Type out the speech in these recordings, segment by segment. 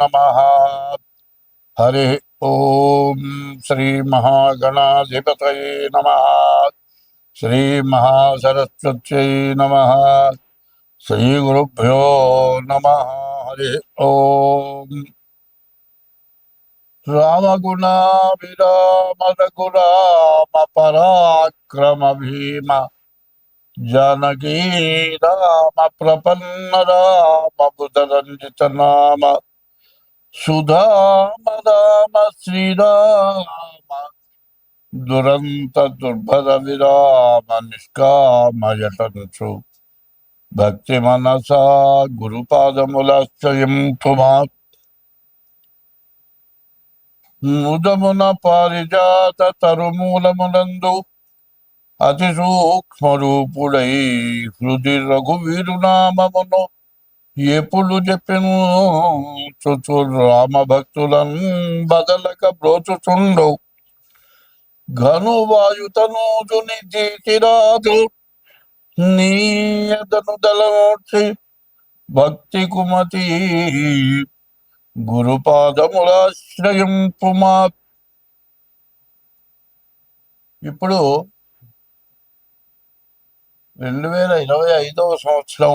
नमः। हरे ॐ श्रीमहागणाधिपतये नमः। नम। नमः श्रीगुरुभ्यो नमः। हरे ॐ रामगुणाभिरामरघुरामपराक्रम भीम जानकी राम प्रपन्न राम बुधरञ्जित नाम సుధామ రామ శ్రీరామ దురంత దుర్భర విరామ నిష్కామయటంచు భక్తి మనసా గురుపాదములాశ్రయం పుమా ముదమున పారిజాత తరుమూలమునందు అతి సూక్ష్మ రూపుడై హృది రఘువీరునామమును ఎప్పుడు చెప్పెను చుచు రామ భక్తులను బదలక బ్రోచుచుండు. ఘను వాయుతనూజుని జీతిరాజు నీయదను దళమూర్చి భక్తి కుమతి గురుపాదములాశ్రయం పుమా ఇప్పుడు రెండు వేల ఇరవై ఐదవ సంవత్సరం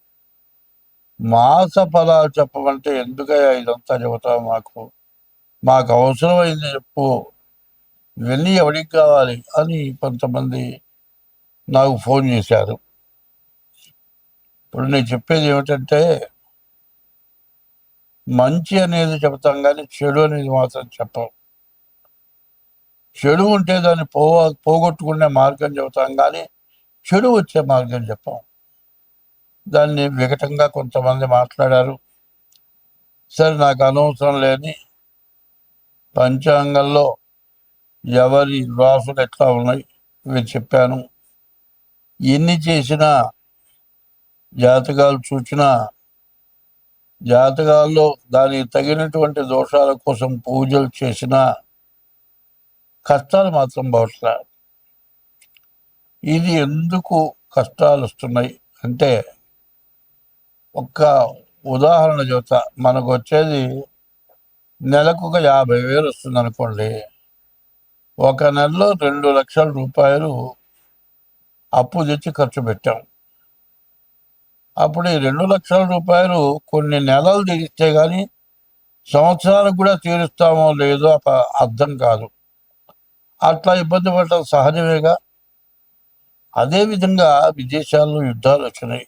మాస ఫలాలు చెప్పమంటే ఎందుకయ్యా ఇదంతా చెబుతావు మాకు? మాకు అవసరమైంది చెప్పు. వెళ్ళి ఎవరికి కావాలి అని కొంతమంది నాకు ఫోన్ చేశారు. ఇప్పుడు నేను చెప్పేది ఏమిటంటే మంచి అనేది చెబుతాం కానీ చెడు అనేది మాత్రం చెప్పం. చెడు ఉంటే దాన్ని పో పోగొట్టుకునే మార్గం చెబుతాం కానీ చెడు వచ్చే మార్గం చెప్పాం. దాన్ని వికటంగా కొంతమంది మాట్లాడారు. సరే నాకు అనవసరం లేని పంచాంగంలో ఎవరి రాసులు ఎట్లా ఉన్నాయి? ఇవి చెప్పాను. ఎన్ని చేసినా జాతకాలు చూచినా జాతకాల్లో దానికి తగినటువంటి దోషాల కోసం పూజలు చేసినా కష్టాలు మాత్రం బహుశా ఇది ఎందుకు కష్టాలు వస్తున్నాయి అంటే ఒక్క ఉదాహరణ చెబుతా మనకు వచ్చేది నెలకు ఒక యాభై వేలు వస్తుంది అనుకోండి ఒక నెలలో రెండు లక్షల రూపాయలు అప్పు తెచ్చి ఖర్చు పెట్టాం. అప్పుడు ఈ రెండు లక్షల రూపాయలు కొన్ని నెలలు తీరిస్తే కానీ సంవత్సరాలకు కూడా తీరుస్తామో లేదో అప- అర్థం కాదు. అట్లా ఇబ్బంది పడటం సహజమేగా. అదేవిధంగా విదేశాల్లో యుద్ధాలు వచ్చినాయి.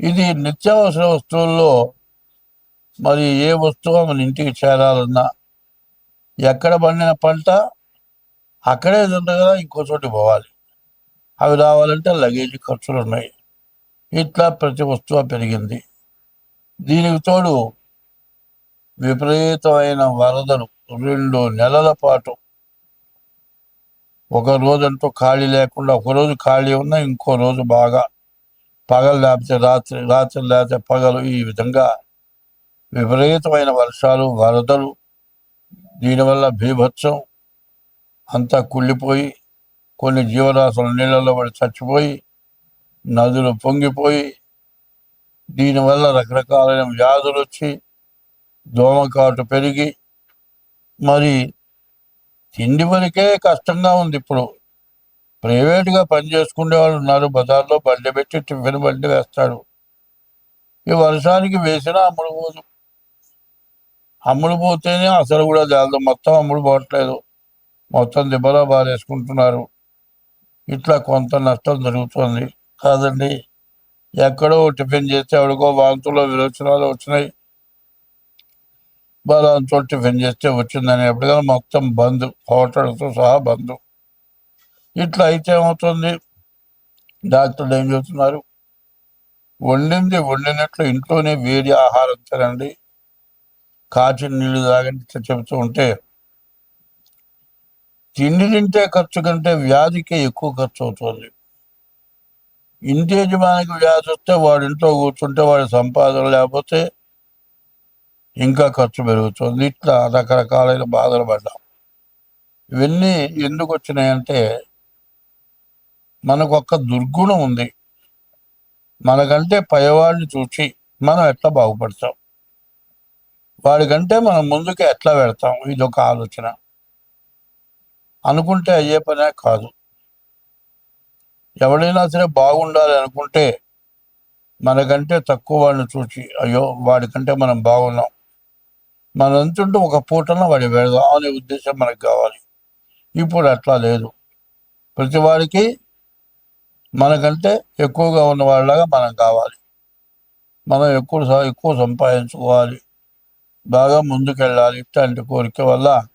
ఇది నిత్యావసర వస్తువుల్లో మరి ఏ వస్తువు మన ఇంటికి చేరాలన్నా ఎక్కడ పండిన పంట అక్కడే తిండగా ఇంకో చోటి పోవాలి. అవి రావాలంటే లగేజ్ ఖర్చులు ఉన్నాయి ఇట్లా ప్రతి వస్తువు పెరిగింది. దీనికి తోడు విపరీతమైన వరదలు రెండు నెలల పాటు. ఒక రోజంటూ ఖాళీ లేకుండా ఒక రోజు ఖాళీ ఉన్నా ఇంకో రోజు బాగా పగలు లేకపోతే రాత్రి రాత్రి లేకపోతే పగలు ఈ విధంగా విపరీతమైన వర్షాలు వరదలు దీనివల్ల భీభత్సం అంతా కుళ్ళిపోయి కొన్ని జీవరాశులు నీళ్ళలో పడి చచ్చిపోయి నదులు పొంగిపోయి దీనివల్ల రకరకాలైన వ్యాధులు వచ్చి దోమకాటు పెరిగి మరి తిండి వరకే కష్టంగా ఉంది ఇప్పుడు. ప్రైవేట్గా పని చేసుకునే వాళ్ళు ఉన్నారు బజార్లో బండి పెట్టి టిఫిన్ బండి వేస్తాడు ఈ వర్షానికి వేసినా అమ్ముడు పోదు. అమ్ముడు పోతేనే అసలు కూడా జాలదు మొత్తం అమ్ముడు పోవట్లేదు. మొత్తం దిబ్బలో బారేసుకుంటున్నారు ఇట్లా కొంత నష్టం జరుగుతుంది. కాదండి ఎక్కడో టిఫిన్ చేస్తే ఎవడికో వాంతులో విరోచనాలు వచ్చినాయి. బలాంతో టిఫిన్ చేస్తే వచ్చిందని ఎప్పటికైనా మొత్తం బంద్ హోటల్తో సహా బంద్. ఇట్లా అయితే ఏమవుతుంది? డాక్టర్లు ఏం చెబుతున్నారు? వండింది వండినట్లు ఇంట్లోనే వేడి ఆహారం తినండి. కాచిన నీళ్ళు తాగండి ఇట్లా చెబుతూ ఉంటే తిండి తింటే ఖర్చు కంటే వ్యాధికి ఎక్కువ ఖర్చు అవుతుంది. ఇంటి యజమానికి వ్యాధి వస్తే వాడి ఇంట్లో కూర్చుంటే వాడి సంపాదన లేకపోతే ఇంకా ఖర్చు పెరుగుతుంది. ఇట్లా రకరకాలైన బాధలు పడ్డాం. ఇవన్నీ ఎందుకు వచ్చినాయంటే మనకు ఒక దుర్గుణం ఉంది. మనకంటే పైవాడిని చూసి మనం ఎట్లా బాగుపడతాం? వాడికంటే మనం ముందుకు ఎట్లా పెడతాం ఇది ఒక ఆలోచన. అనుకుంటే అయ్యే పనే కాదు. ఎవడైనా సరే బాగుండాలి అనుకుంటే మనకంటే తక్కువ వాడిని చూసి అయ్యో వాడికంటే మనం బాగున్నాం. మనం ఎంతుంటే ఒక పూటన వాడి పెడదాం అనే ఉద్దేశం మనకు కావాలి. ఇప్పుడు అట్లా లేదు. ప్రతి వాడికి మనకంటే ఎక్కువగా ఉన్న వాళ్ళలాగా మనం కావాలి. మనం ఎక్కువ ఎక్కువ సంపాదించుకోవాలి. బాగా ముందుకెళ్ళాలి ఇట్లాంటి కోరిక వల్ల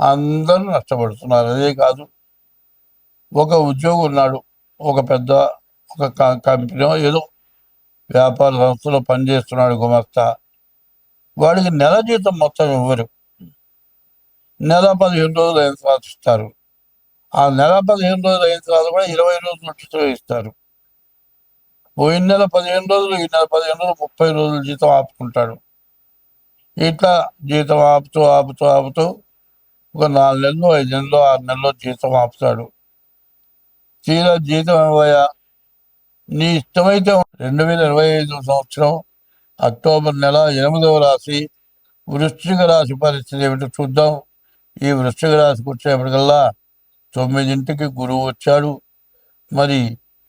అందరూ నష్టపడుతున్నారు. అదే కాదు ఒక ఉద్యోగి ఉన్నాడు ఒక పెద్ద ఒక క- కంపెనీ ఏదో వ్యాపార సంస్థలో పనిచేస్తున్నాడు గుమస్తా. వాడికి నెల జీతం మొత్తం ఇవ్వరు. నెల పదిహేను రోజులు అయిన సాధిస్తారు ఇస్తారు ఆ నెల పదిహేను రోజులు అయిన తర్వాత కూడా ఇరవై రోజులు ఉచితం ఇస్తారు. పోయిన నెల పదిహేను రోజులు ఈ నెల పదిహేను రోజులు ముప్పై రోజులు జీతం ఆపుకుంటాడు. ఇట్లా జీతం ఆపుతూ ఆపుతూ ఆపుతూ ఒక నాలుగు నెలలు ఐదు నెలలు ఆరు నెలలు జీతం ఆపుతాడు. తీరా జీతం ఇవ్వయా? నీ ఇష్టమైతే రెండు వేల ఇరవై ఐదు సంవత్సరం అక్టోబర్ నెల ఎనిమిదవ రాశి వృశ్చిక రాశి పరిస్థితి ఏమిటో చూద్దాం. ఈ వృశ్చిక రాశికి వచ్చేప్పటికల్లా తొమ్మిదింటికి గురువు వచ్చాడు. మరి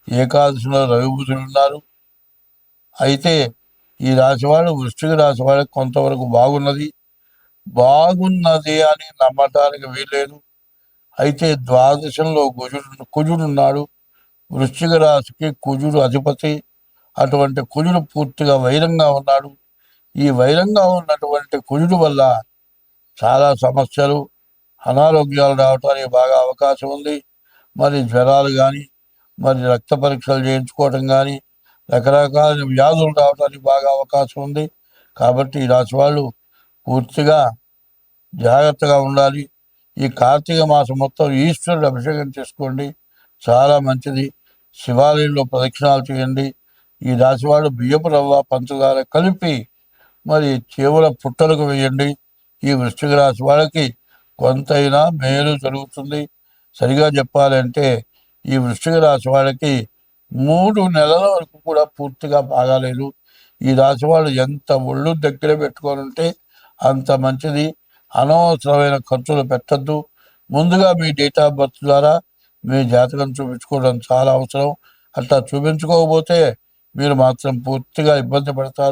ఏకాదశిలో రవిబుధులు ఉన్నారు. అయితే ఈ రాశి వృష్టికి వృశ్చిక కొంతవరకు బాగున్నది. బాగున్నది అని నమ్మటానికి వీలేదు అయితే ద్వాదశంలో కుజుడు కుజుడున్నాడు వృశ్చిక రాశికి కుజుడు అధిపతి. అటువంటి కుజుడు పూర్తిగా వైరంగా ఉన్నాడు. ఈ వైరంగా ఉన్నటువంటి కుజుడు వల్ల చాలా సమస్యలు. అనారోగ్యాలు రావడానికి బాగా అవకాశం ఉంది. మరి జ్వరాలు కానీ మరి రక్త పరీక్షలు చేయించుకోవటం కానీ రకరకాల వ్యాధులు రావడానికి బాగా అవకాశం ఉంది. కాబట్టి ఈ రాశి వాళ్ళు పూర్తిగా జాగ్రత్తగా ఉండాలి. ఈ కార్తీక మాసం మొత్తం ఈశ్వరుడు అభిషేకం చేసుకోండి. చాలా మంచిది. శివాలయంలో ప్రదక్షిణాలు చేయండి. ఈ రాశి వాళ్ళు బియ్యపు రవ్వ పంచదార కలిపి మరి చేవుల పుట్టలకు వేయండి. ఈ వృశ్చిక రాశి వాళ్ళకి కొంతైనా మేలు జరుగుతుంది. సరిగా చెప్పాలంటే ఈ వృశ్చిక రాశి వాళ్ళకి మూడు నెలల వరకు కూడా పూర్తిగా బాగాలేదు. ఈ రాశి వాళ్ళు ఎంత ఒళ్ళు దగ్గర పెట్టుకొని ఉంటే అంత మంచిది. అనవసరమైన ఖర్చులు పెట్టద్దు. ముందుగా మీ డేట్ ఆఫ్ బర్త్ ద్వారా మీ జాతకం చూపించుకోవడం చాలా అవసరం. అట్లా చూపించుకోకపోతే మీరు మాత్రం పూర్తిగా ఇబ్బంది పడతారు.